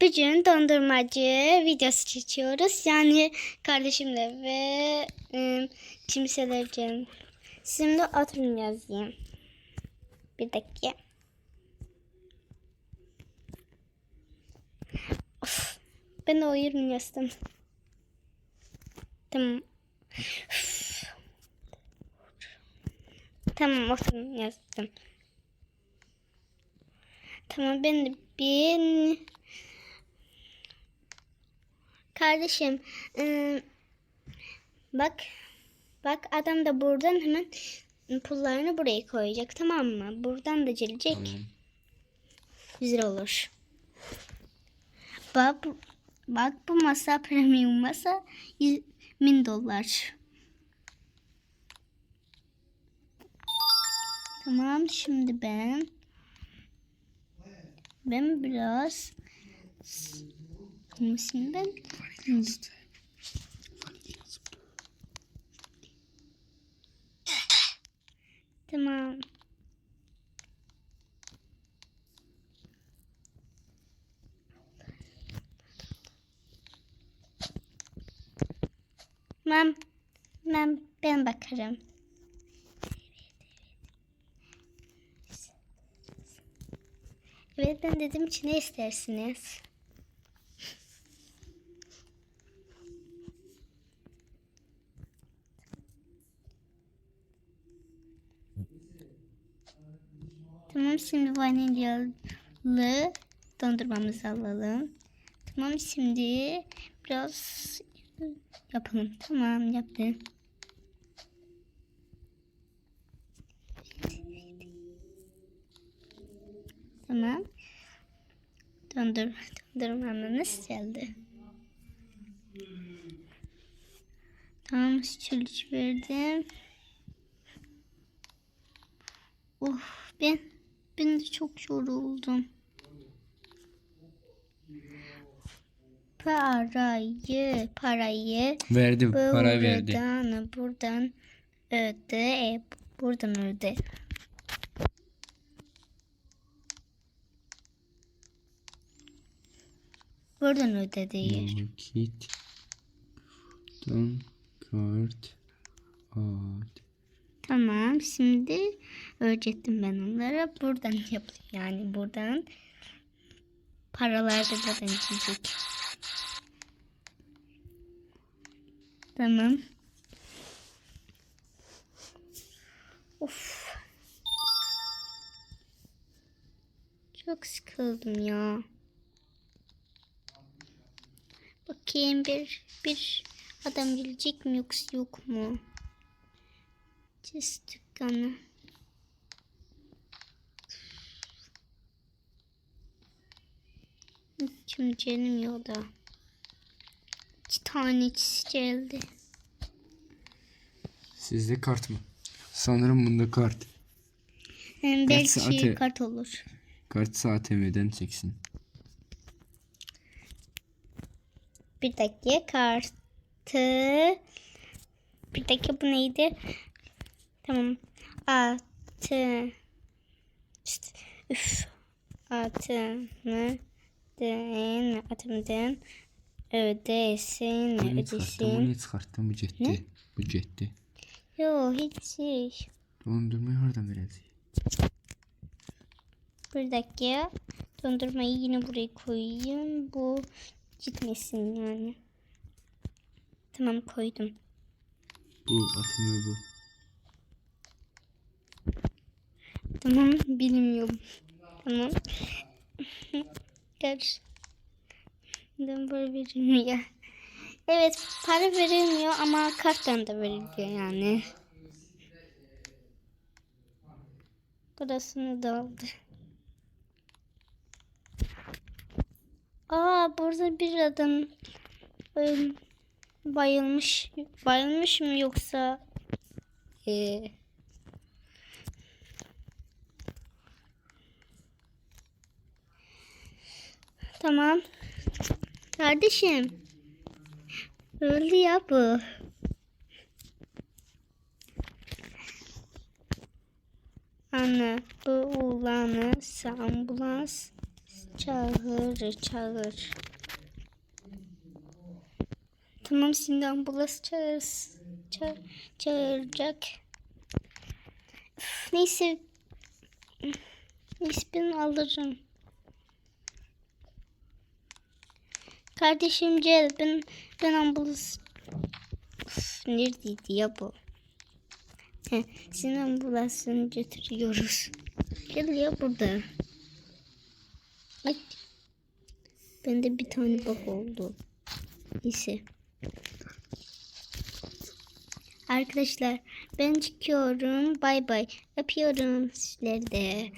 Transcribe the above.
Bugün dondurmacı videosu çekiyoruz. Yani kardeşimle ve ıı. Şimdi oturun yazayım. Bir dakika. Of, ben de o 20 yazdım. Tamam. Üf. Tamam oturun yazdım. Tamam ben de bir kardeşim ıı, bak bak adam da buradan hemen pullarını buraya koyacak tamam mı? Buradan da gelecek. Güzel olur. Bak bak bu masa premium masa 100 bin dolar. Tamam şimdi ben ben biraz şimdi ben Tamam. Ben, ben, ben bakarım. Evet ben dedim ki ne istersiniz? Tamam şimdi vanilyalı dondurmamızı alalım. Tamam şimdi biraz yapalım. Tamam yaptım. Tamam. Dondur, dondurmamız geldi. Tamam sütülüç verdim. Of ben ben de çok yoruldum. Parayı parayı Verdi para verdi. buradan buradan öde buradan öde. Buradan öde değil. Nakit. Don kart. Ad. Tamam şimdi öğrettim ben onlara. Buradan yapılıyor yani buradan. Paralar da buradan. Tamam. Of. Çok sıkıldım ya. Bakayım bir bir adam gelecek mi yoksa yok mu? Çiz dükkanı. Şimdi canım yolda. İki tane çiz geldi. Sizde kart mı? Sanırım bunda kart. Hem belki saati? kart olur. Kart ATM'den çeksin. Bir dakika kartı. Bir dakika bu neydi? Tamam. Atı. İşte, üf. Atını den atımdan ödesin Bunu çıkarttım, ödesin. bunu çıkarttım. Bu cetti. Bu cetti. Yo hiç şey. Dondurmayı oradan vereceğiz. Bir dakika. Dondurmayı yine buraya koyayım. Bu gitmesin yani. Tamam koydum. Bu ATM bu. Tamam bilmiyorum. Tamam. Gel. Neden böyle verilmiyor? Evet para verilmiyor ama karttan da veriliyor yani. Burasını da aldı. Aa burada bir adam bayılmış. Bayılmış mı yoksa e, Tamam. Kardeşim. Öldü ya bu. Anne bu oğlanı ambulans Çağır, çağır. Tamam şimdi ambulans çağır, ça- çağıracak. Neyse. Neyse ben alırım. Kardeşim gel ben ben ambulans Üf, neredeydi ya bu? He, sizin ambulansını götürüyoruz. Gel ya burada. Ay. Bende bir tane bak oldu. Neyse. Arkadaşlar ben çıkıyorum. Bay bay. Yapıyorum sizleri de.